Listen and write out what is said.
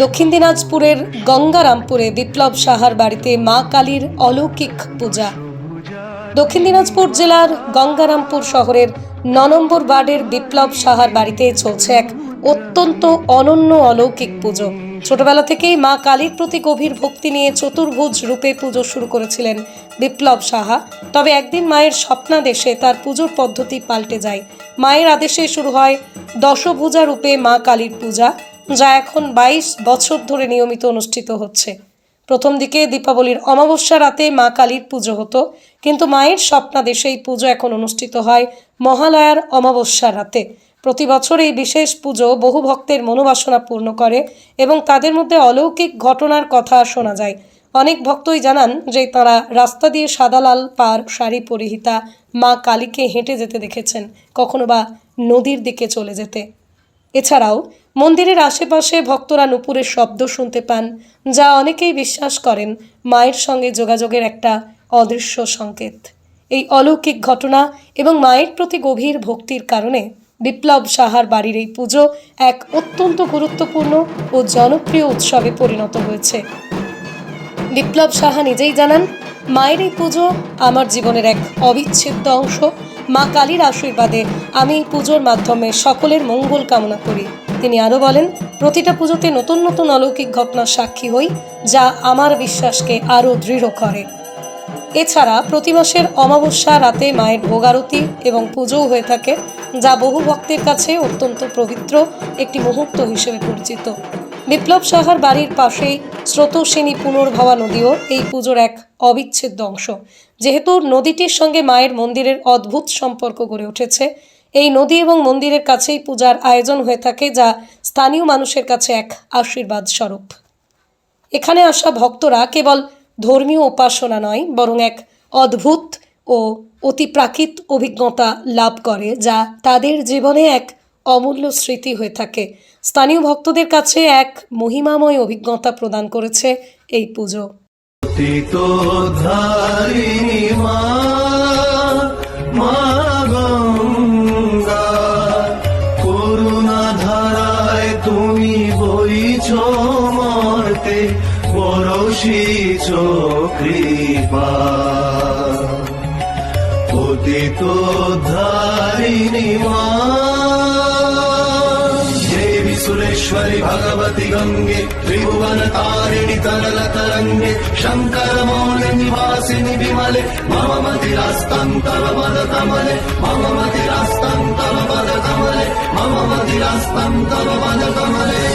দক্ষিণ দিনাজপুরের গঙ্গারামপুরে বিপ্লব সাহার বাড়িতে মা কালীর অলৌকিক পূজা। দক্ষিণ দিনাজপুর জেলার গঙ্গারামপুর শহরের ন নম্বর ওয়ার্ডের বিপ্লব সাহার বাড়িতে চলছে এক অত্যন্ত অনন্য অলৌকিক পুজো। ছোটবেলা থেকেই মা কালীর প্রতি গভীর ভক্তি নিয়ে চতুর্ভুজ রূপে পুজো শুরু করেছিলেন বিপ্লব সাহা। তবে একদিন মায়ের স্বপ্নাদেশে তার পুজোর পদ্ধতি পাল্টে যায়। মায়ের আদেশে শুরু হয় দশভুজা রূপে মা কালীর পূজা। যা এখন বাইশ বছর ধরে নিয়মিত অনুষ্ঠিত হচ্ছে। প্রথম দিকে দীপাবলির অমাবস্যা রাতে মা কালীর পুজো হতো, কিন্তু মায়ের স্বপ্নাদেশে এই পুজো এখন অনুষ্ঠিত হয় মহালয়ার অমাবস্যা রাতে। প্রতি বছর এই বিশেষ পুজো বহু ভক্তের মনোবাসনা পূর্ণ করে এবং তাদের মধ্যে অলৌকিক ঘটনার কথা শোনা যায়। অনেক ভক্তই জানান যে তারা রাস্তা দিয়ে সাদা লাল পার শাড়ি পরিহিতা মা কালীকে হেঁটে যেতে দেখেছেন, কখনো বা নদীর দিকে চলে যেতে। এছাড়াও, মন্দিরের আশেপাশে ভক্তরা নুপুরের শব্দ শুনতে পান, যা অনেকেই বিশ্বাস করেন মায়ের সঙ্গে যোগাযোগের একটা অদৃশ্য সংকেত। এই অলৌকিক ঘটনা এবং মায়ের প্রতি গভীর ভক্তির কারণে বিপ্লব সাহার বাড়ির এই পুজো এক অত্যন্ত গুরুত্বপূর্ণ ও জনপ্রিয় উৎসবে পরিণত হয়েছে। বিপ্লব সাহা নিজেই জানান, মায়ের এই পুজো আমার জীবনের এক অবিচ্ছেদ্য অংশ। মা কালীর আশীর্বাদে আমি এই পুজোর মাধ্যমে সকলের মঙ্গল কামনা করি। তিনি আরও বলেন, প্রতিটা পুজোতে নতুন নতুন অলৌকিক ঘটনার সাক্ষী হই, যা আমার বিশ্বাসকে আরও দৃঢ় করে। এছাড়া প্রতি মাসের অমাবস্যা রাতে মায়ের ভোগারতি এবং পুজোও হয়ে থাকে, যা বহু ভক্তের কাছে অত্যন্ত পবিত্র একটি মুহূর্ত হিসেবে পরিচিত। বিপ্লব সাহার বাড়ির পাশেই স্রোতস্বিনী পুনর্ভবা নদীও এই পুজোর এক অবিচ্ছেদ্য অংশ। যেহেতু নদীটির সঙ্গে মায়ের মন্দিরের অদ্ভুত সম্পর্ক গড়ে উঠেছে, এই নদী এবং মন্দিরের কাছেই পূজার আয়োজন হয়ে থাকে, যা স্থানীয় মানুষের কাছে এক আশীর্বাদ স্বরূপ। এখানে আসা ভক্তরা কেবল ধর্মীয় উপাসনা নয়, বরং এক অদ্ভুত ও অতি প্রাকৃত অভিজ্ঞতা লাভ করে, যা তাদের জীবনে এক অমূল্য স্মৃতি হয়ে থাকে। স্থানীয় ভক্তদের কাছে এক মহিমাময় অভিজ্ঞতা প্রদান করেছে এই পুজো। কৃপা পতিত ধারিণী মা श्वरि भगवति गङ्गे त्रिभुवनतारिणि तरल तरङ्गे शङ्करमौलि निवासिनि विमले मम मतिरस्तं तव मद कमले मम मतिरास्तं तव मद कमले मम मतिरास्तं तव मद कमले